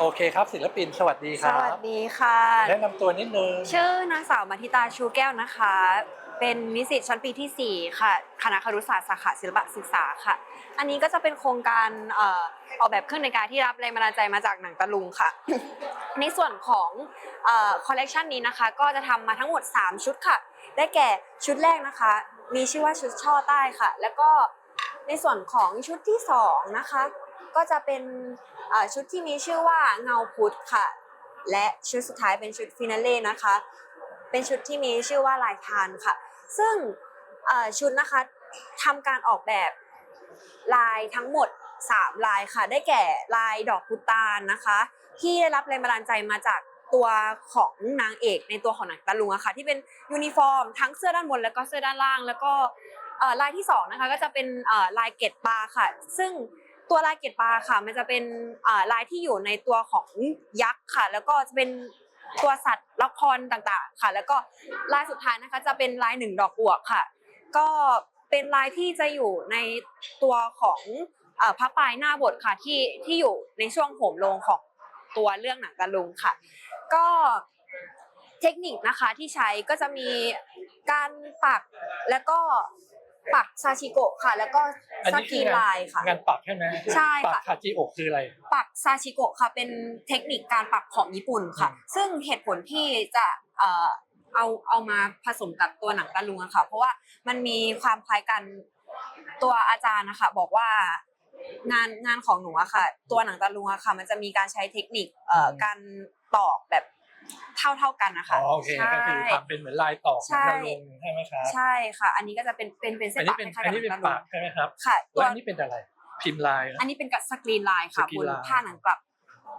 โอเคครับศิลปินสวัสดีคสรับวัสดีค่ะ แนะนำตัวนิดนึงชื่อนางสาวมาทิตาชูแก้วนะคะ เป็นนิสิตชั้นปีทีสี่4 ค่ะ คณะครุศาสตร์สาขาศิลปศึกษาค่ะ อันนี้ก็จะเป็นโครงการเอ่อออกแบบเครื่องในงกายที่รับแรงบันดาลใจมาจากหนังตะลุงค่ะ ในส่วนของคอลเลกชันนี้นะคะ ก็จะทำมาทั้งหมด 3 ชุดค่ะ ได้แก่ชุดแรกนะคะ มีชื่อว่าชุดช่อใต้ค่ะ แล้วก็ในส่วนของชุดที่สองนะคะ ก็จะเป็นชุดที่มีชื่อว่าเงาพุทธค่ะ และชุดสุดท้ายเป็นชุดฟินาเล่นะคะ เป็นชุดที่มีชื่อว่าลายทานค่ะ ซึ่งชุดนะคะทำการออกแบบลายทั้งหมด 3 ลายค่ะ ได้แก่ลายดอกพุตานนะคะ ที่ได้รับแรงบันดาลใจมาจากตัวของนางเอกในตัวของหนังตะลุงอะค่ะที่เป็นยูนิฟอร์ม ทั้งเสื้อด้านบนแล้วก็เสื้อด้านล่าง แล้วก็ลายที่สองนะคะก็จะเป็นลายเกตปลาค่ะ ซึ่ง ตัวลายเกตปลาค่ะ มันจะเป็นลายที่อยู่ในตัวของยักษ์ค่ะ แล้วก็จะเป็นตัวสัตว์ละครต่างๆค่ะ แล้วก็ลายสุดท้ายนะคะจะเป็นลายหนึ่งดอกบวกค่ะ ก็เป็นลายที่จะอยู่ในตัวของพระปลายหน้าบทค่ะที่ที่อยู่ในช่วงโหมโรงของตัวเรื่องหนังตะลุงค่ะ ก็เทคนิคนะคะที่ใช้ก็จะมีการปักแล้วก็ ปักซาชิโกะค่ะ แล้วก็อันสนี้กคืรีอนงานลายค่ะ งานปักใช่ไหมใช่ค่ะ ปักคาจิโอะคืออะไร ปักซาชิโกะค่ะเป็นเทคนิคการปักของญี่ปุ่นค่ะอืมซึ่งเหตุผลที่จะเอ่อเอาเอามาผสมกับตัวหนังตะลุงอะค่ะ เพราะว่ามันมีความคล้ายกันตัวอาจารย์นะคะบอกว่างานงานของหนูอะค่ะ ตัวหนังตะลุงอะค่ะ มันจะมีการใช้เทคนิคเอ่อการตอกแบบ เท่าเท่าๆกันนะคะอ๋อโอเคใช่ก็คือทำเป็นเหมือนลายต่อของใช่กระลงใช่ไหมครับใช่ค่ะ อันนี้ก็จะเป็นเป็นเป็นเส้อันนนี้ปักเป็นคล้ายๆอันกับนี้หเป็นันงตะลุปังกใช่ไหมครับค่ะแล้ตัววอันนี้เป็นอะไรพิมพ์ลายนะอันนี้เป็นกับสกรีนลายค่ะสกรีบนนลายผ้าหนังกลับ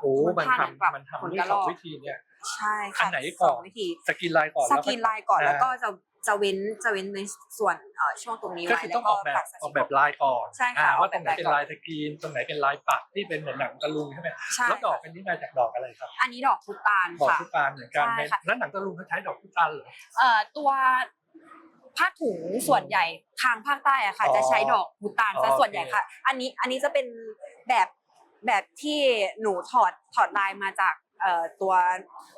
โอ้มันผ้าหนังกลับทำมันขนทำด้วยกระสรออกงวิธีเนี่ยใช่อัค่ะนไหนสก่ออนงวิธีสกรีนลายก่อนสแล้วกรีนลายก่อนอ่าแล้วก็จะ จะเว้นจะเว้นในส่วนเอ่อช่วงตรงนี้ก็ไว้คือแล้ต้อวงก็ออกแบบปักสออกแบบชิโลายก่อนใช่ค่ะอ่าออกว่าตแบรบงไหนลายเป็นก่อนลายสกรีนตรงไหนเป็นลายปักที่เป็นเหมือนหนังตะลุงใช่ไหมใช่แล้วดอกค่ะอันนี้มาจากดอกอะไรครับอันนี้ดอกพุตานดอกค่ะพุตานเหมือนกันใช่ไหมค่ะ แล้วหนังตะลุงเขาใช้ดอกพุตานเหรอ เอ่อตัวผ้าถุงส่วนใหญ่ทางภาคใต้อะค่ะ อ๋อจะใช้ดอกพุตานอ๋อซะส่วนใหญ่โอเคค่ะ อันนี้อันนี้จะเป็นแบบแบบที่หนูถอดถอดลายมาจากเอ่อตัว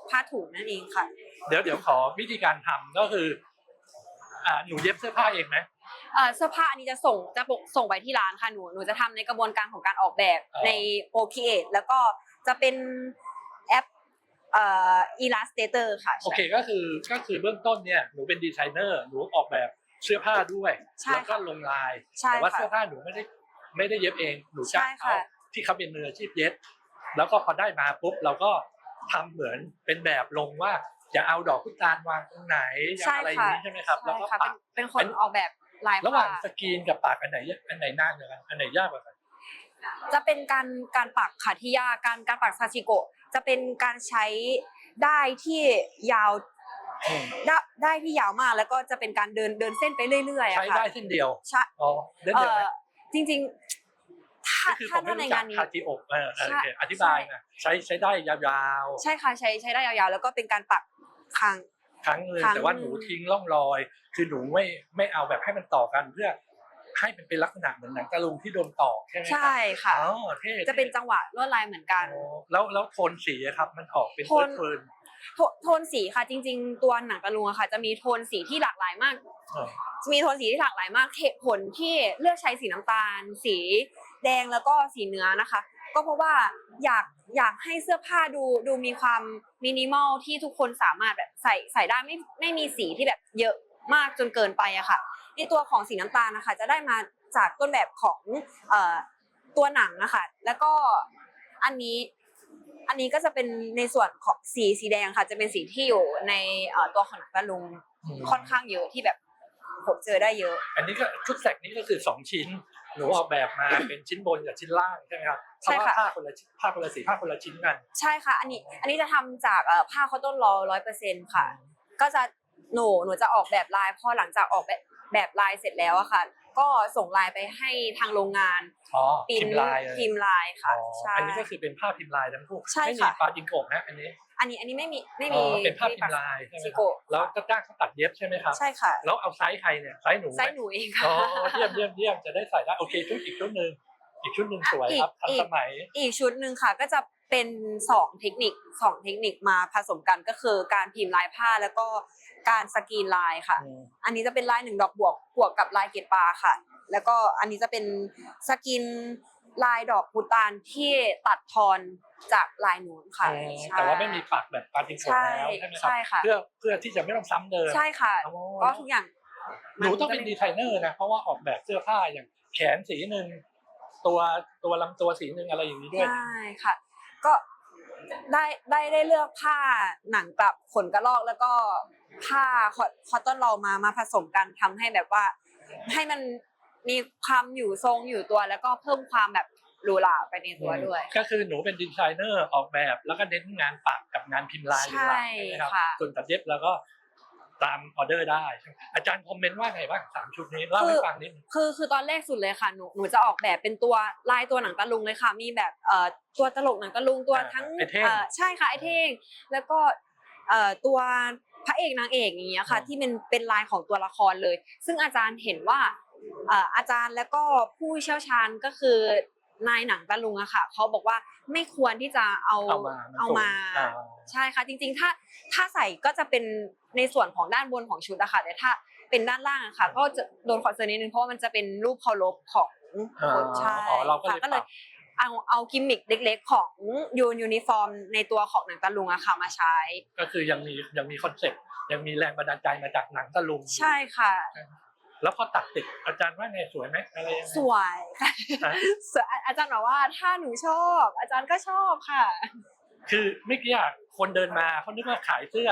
ผ้าถุงนั่นเองค่ะ เดี๋ยวเดี๋ยวขอวิธีการทำก็คือ อ่าหนูเย็บเสื้อผ้าเองไหมเอ่อเสื้อผ้าอันนี้จะส่งจะปกส่งไปที่ร้านค่ะหนูหนูจะทำในกระบวนการของการออกแบบอ๋อใน Procreate แล้วก็จะเป็นแอปเอ่อ Illustrator ค่ะโอเคก็คือก็คือเบื้องต้นเนี่ยหนูเป็นดีไซเนอร์หนูออกแบบเสื้อผ้าด้วยใช่แล้วก็ค่ะลงลาย ใช่แต่ว่าค่ะ เสื้อผ้าหนูไม่ได้ไม่ได้เย็บเองหนูจ้างใช่เขาค่ะ ที่เขาเป็นมืออาชีพเย็บ แล้วก็พอได้มาปุ๊บเราก็ทำเหมือนเป็นแบบลงว่า จะเอาดอกพุตานวางตรงไหนจะใช่อะไรอย่างค่ะนี้ใช่ไหมครับ แล้วใช่ก็ค่ะปัเป็นกเป็นคนออกแบบลายระหว่างผ้าสกรีนกับปากอันไหนอันไหนน่ากกว่ากันอันไหนยากกว่ากันจะเป็นการการปักค่ะที่ยากการการปักซาชิโกะจะเป็นการใช้ได้ายที่ยาวอืมได้ได้ที่ยาวมากแล้วก็จะเป็นการเดินเดินเส้นไปเรื่อยๆใช้อะค่ะได้เส้นเดียวใช่อ๋อเล่นเอเดียวไหมอจริงๆถ้าก็คือผถ้ามไม่ถ้าในรู้จังากนนี้คาจิโอะเออเออใช่โอเคอธิบายนะใช้ใช้ได้ยาวๆ ใช่ค่ะใช้ใช้ได้ยาวๆ แล้วก็เป็นการปัก คางครั้งหนึ่งครั้ง แต่ว่าหนูทิ้งร่องรอย คือหนูไม่ไม่เอาแบบให้มันต่อกันเพื่อให้มันเป็นลักษณะเหมือนหนังตะลุงที่โดนต่อใช่ไหมครับใช่ค่ะ อ๋อเท่จะเป็นจังหวะลวดลายเหมือนกัน อ๋อแล้วแล้วโทนสีอะครับ มันออกเป็นโทเฟินร์นเฟิร์นโทโทนสีค่ะจริง ๆ ตัวหนังตะลุงอะค่ะ จะมีโทนสีที่หลากหลายมากเออจะมีโทนสีที่หลากหลายมากเหตุผลที่เลือกใช้สีน้ำตาล สีแดงแล้วก็สีเนื้อนะคะ ก็เพราะว่าอยากอยากให้เสื้อผ้าดูดูมีความมินิมอลที่ทุกคนสามารถแบบใส่ใส่ได้ไม่ไม่มีสีที่แบบเยอะมากจนเกินไปอะค่ะในตัวของสีน้ำตาลนะคะจะได้มาจากต้นแบบของเอ่อตัวหนังนะคะแล้วก็อันนี้อันนี้ก็จะเป็นในส่วนของสีสีแดงค่ะ จะเป็นสีที่อยู่ในเอ่อตัวของหนังตะลุงอืมค่อนข้างเยอะที่แบบผมเจอได้เยอะ อันนี้ก็ชุดแสกนี้ก็คือสองชิ้น หนูออกแบบมาเป็นชิ้นบนกับชิ้นล่างใช่ไหมครับเพใช่ราะว่าค่ะ ผ้าคนละชิ้นผ้าคนละสีผ้าคนละชิ้นกัน ใช่ค่ะ อันนี้อันนี้จะทำจากเอ่อผ้าคอตตอนรอร้อยเปอร์เซ็นต์ค่ะ ก็จะหนูหนูจะออกแบบลายพอหลังจากออกแบบแบบลายเสร็จแล้วอะค่ะ ก็ส่งลายไปให้ทางโรงงานอ๋อพิพิมมพ์พ์ลายเลยพิมพ์ลายค่ะ อ๋อใช่ อันนี้ก็คือเป็นผ้าพิมพ์ลายทั้งคู่ใช่ไม่มีค่ะ ปาจิงโกะนะอันนี้ อันนี้อันนี้ไม่มีไม่อ๋มีอเป็นผ้าพิมปักพ์ลายใช่ไหมชิครับโกะแล้วก็จ้างเขาตัดเย็บใช่ไหมครับใช่ค่ะแล้วเอาไซส์ใครเนี่ยไซส์หนูไหมไซส์หนูเองค่ะอ๋อเยี่ยมเยี่ยมเยี่ยมจะได้ใส่ได้โอเคชุดอีกชุดหนึ่งอีกชุดหนึ่งสวยครับอีกทันสมัยอีกชุดหนึ่งค่ะก็จะเป็นสองเทคนิคสองเทคนิคมาผสมกันก็คือการพิมพ์ลายผ้าแล้วก็การสกรีนลายค่ะอืมอันนี้จะเป็นลายหนึ่งดอกบวกบวกกับลายเกล็ดปลาค่ะ แล้วก็อันนี้จะเป็นสกิน ลายดอกพุตานที่ตัดทอนจากลายนูนค่ะอืมใช่ แต่ว่าไม่มีปักแบบปาติงโกนใช่แล้วใช่ไหมครับใช่ค่ะ เพื่อเพื่อที่จะไม่ต้องซ้ำเดิม ใช่ค่ะอ๋อก็ทุกอย่างหนูต้องเป็นดีไซเนอร์นะเพราะว่าออกแบบเสื้อผ้าอย่างแขนสีหนึ่งตัวตัวลำตัวสีหนึ่งอะไรอย่างนี้ด้วย ใช่ค่ะ ก็ได้ได้ได้เลือกผ้าหนังกลับขนกระรอกแล้วก็ผ้าคอคอตตอนเรามามาผสมกันทำให้แบบว่า ให้มัน มีความอยู่ทรงอยู่ตัวแล้วก็เพิ่มความแบบหรูหราไปในตัวด้วย ก็คือหนูเป็นดีไซเนอร์ออกแบบ แล้วก็เน้นงานปักกับงานพิมพ์ลายเป็นหลักใช่ใช่ไหมครับค่ะ ส่วนตัดเย็บแล้วก็ตามออเดอร์ได้ใช่ไหมอาจารย์คอมเมนต์ว่าไงบ้างสามชุดนี้เล่าให้ฟังนิดนึง คือคือตอนแรกสุดเลยค่ะหนูหนูจะออกแบบเป็นตัวลายตัวหนังตะลุงเลยค่ะ มีแบบเอ่อตัวตลกหนังตะลุงตัวอ่าทั้งไอ้เท่งเอ่อใช่ค่ะไอเท่งแล้วก็เอ่อตัวพระเอกนางเอกอย่างเงี้ยค่ะ อืม ที่เป็นเป็นลายของตัวละครเลย ซึ่งอาจารย์เห็นว่าเอ่ออาจารย์แล้วก็ผู้เชี่ยวชาญก็คือนายหนังตะลุงอะค่ะเขาบอกว่าไม่ควรที่จะเอาเอามาเอามาอ่าใช่ค่ะจริง ๆ ถ้าถ้าใส่ก็จะเป็นในส่วนของด้านบนของชุดอะค่ะแต่ถ้าเป็นด้านล่างอะค่ะ ก็จะโดนคอนเซิร์นนิดนึงเพราะว่ามันจะเป็นรูปเคารพของอ่าคนใช่อ๋อเราก็เลยค่ะก็เลยปรับเอาเอากิมมิคเล็กๆ ของยูนยูนิฟอร์ม ในตัวของหนังตะลุงอะค่ะมาใช้ ก็คือยังมียังมีคอนเซ็ปต์ยังมีแรงบันดาลใจมาจากหนังตะลุงใช่ค่ะ แล้วพอตัดติดอาจารย์ว่าไงสวยไหมอะไรยังไง สวยค่ะฮะ สวยอาจารย์บอกว่าถ้าหนูชอบ อาจารย์ก็ชอบค่ะ คือเมื่อกี้อะคนเดินมาเขานึกว่าขายเสื้อ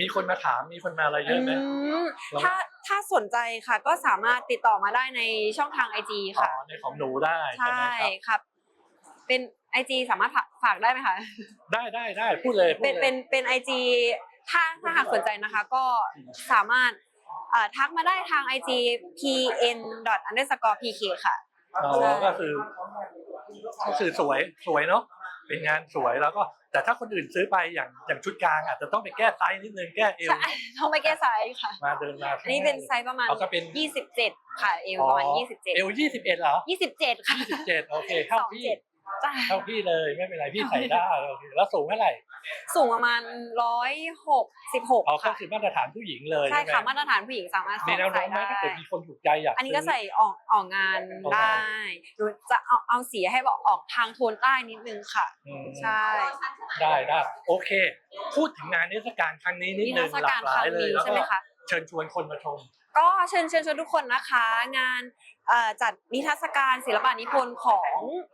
มีคนมาถามมีคนมาอะไรเยอะไหม อืมแล้วถ้าถ้าสนใจค่ะก็สามารถติดต่อมาได้ในช่องทางไอจีอ๋อค่ะ ในของหนูได้ใช่ใช่ไหมครับครับ เป็นไอจีสามารถฝากฝากได้ไหมคะ ได้ได้ได้พูดเลยพูดเป็นเลยเป็นเป็นไอจีถ้าถ้าหากสนใจนะคะ ก็สามารถเอ่อ ทักมาได้ทางไอจี pn underscore pk ค่ะอ๋อก็คือก็คือสวยสวยเนาะเป็นงานสวยแล้วก็ แต่ถ้าคนอื่นซื้อไปอย่างอย่างชุดกลางอาจจะต้องไปแก้ไซส์นิดนึงแก้เอวใช่ต้องไปแก้ไซส์ค่ะ มาเดินมาอันนี้เป็นไซส์ประมาณเอาก็เป็น27 ค่ะเอวประมาณเอว27ยี่สิบเอ็ดเหรอ27 ค่ะยี่สิบเจ็ดโอเคเท่าพี่ 27 จ้าเท่าพี่เลยไม่เป็นไรพี่ใส่ได้โอเคแล้วสูงเท่าไหร่สูงประมาณ166อ๋อก็ค่ะคือมาตรฐานผู้หญิงเลยใช่ใช่ไหมค่ะมาตรฐานผู้หญิงสามารถสมีวมแนวโน้ใส่มไหมได้ ถ้าเกิดมีคนถูกใจอยากอันนี้ก็ซื้ใส่ออกออกงานออกงาน ได้หนูจะเอาเอาสีให้บอกออกทางโทนใต้นิดนึงค่ะ อืมใช่ ได้ได้โอเค พูดถึงงานนิทรรศการครั้งนี้นิดนินึทรงรศหกาลารกหคลารั้ยงเลยนี้แล้วใช่ก็ไหมคะ เชิญชวนคนมาชม ก็เชิญเชิญชวนทุกคนนะคะ งานเอ่อจัดนิทรรศการศิลปะนิพนธ์ของเอ่อ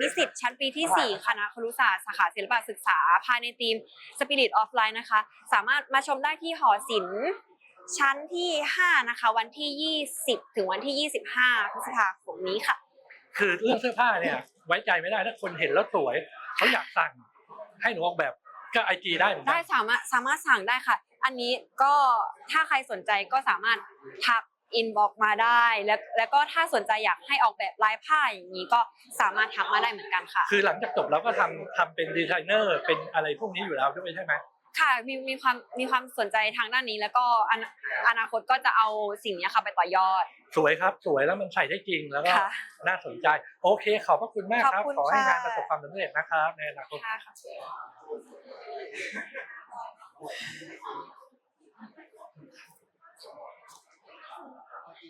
นิสิตชั้นปีที่ 4 คณะครุศาสตร์สาขาศิลปะศึกษา ภายในทีม Spirit of Life นะคะ สามารถมาชมได้ที่หอศิลป์ชั้นที่ 5 นะคะ วันที่ 20 ถึงวันที่ 25 พฤษภาคมนี้ค่ะ คือเรื่องเสื้อผ้าเนี่ยไว้ใจไม่ได้ถ้าคนเห็นแล้วสวยเขาอยากสั่งให้หนูออกแบบก็ไอจีได้เหมือนกัได้สามารถสามารถสั่งได้ค่ะ อันนี้ก็ถ้าใครสนใจก็สามารถทัก อินบ็อกมาได้ แล้วแล้วก็ถ้าสนใจอยากให้ออกแบบลายผ้าอย่างนี้ก็สามารถทักมาได้เหมือนกันค่ะ คือหลังจากจบเราก็ทำทำเป็นดีไซเนอร์เป็นอะไรพวกนี้อยู่แล้วด้วยใช่ไหมค่ะมีมีความมีความสนใจทางด้านนี้ แล้วก็อนาอนาคตก็จะเอาสิ่งนี้ค่ะไปต่อยอดสวยครับ สวยแล้วมันใส่ได้จริงแล้วก็ค่ะ น่าสนใจ โอเคขอบพระคุณมากครับ ขอบคุณขอให้ค่ะ งานประสบความสำเร็จนะครับในอนาคต ค่ะ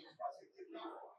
positivity.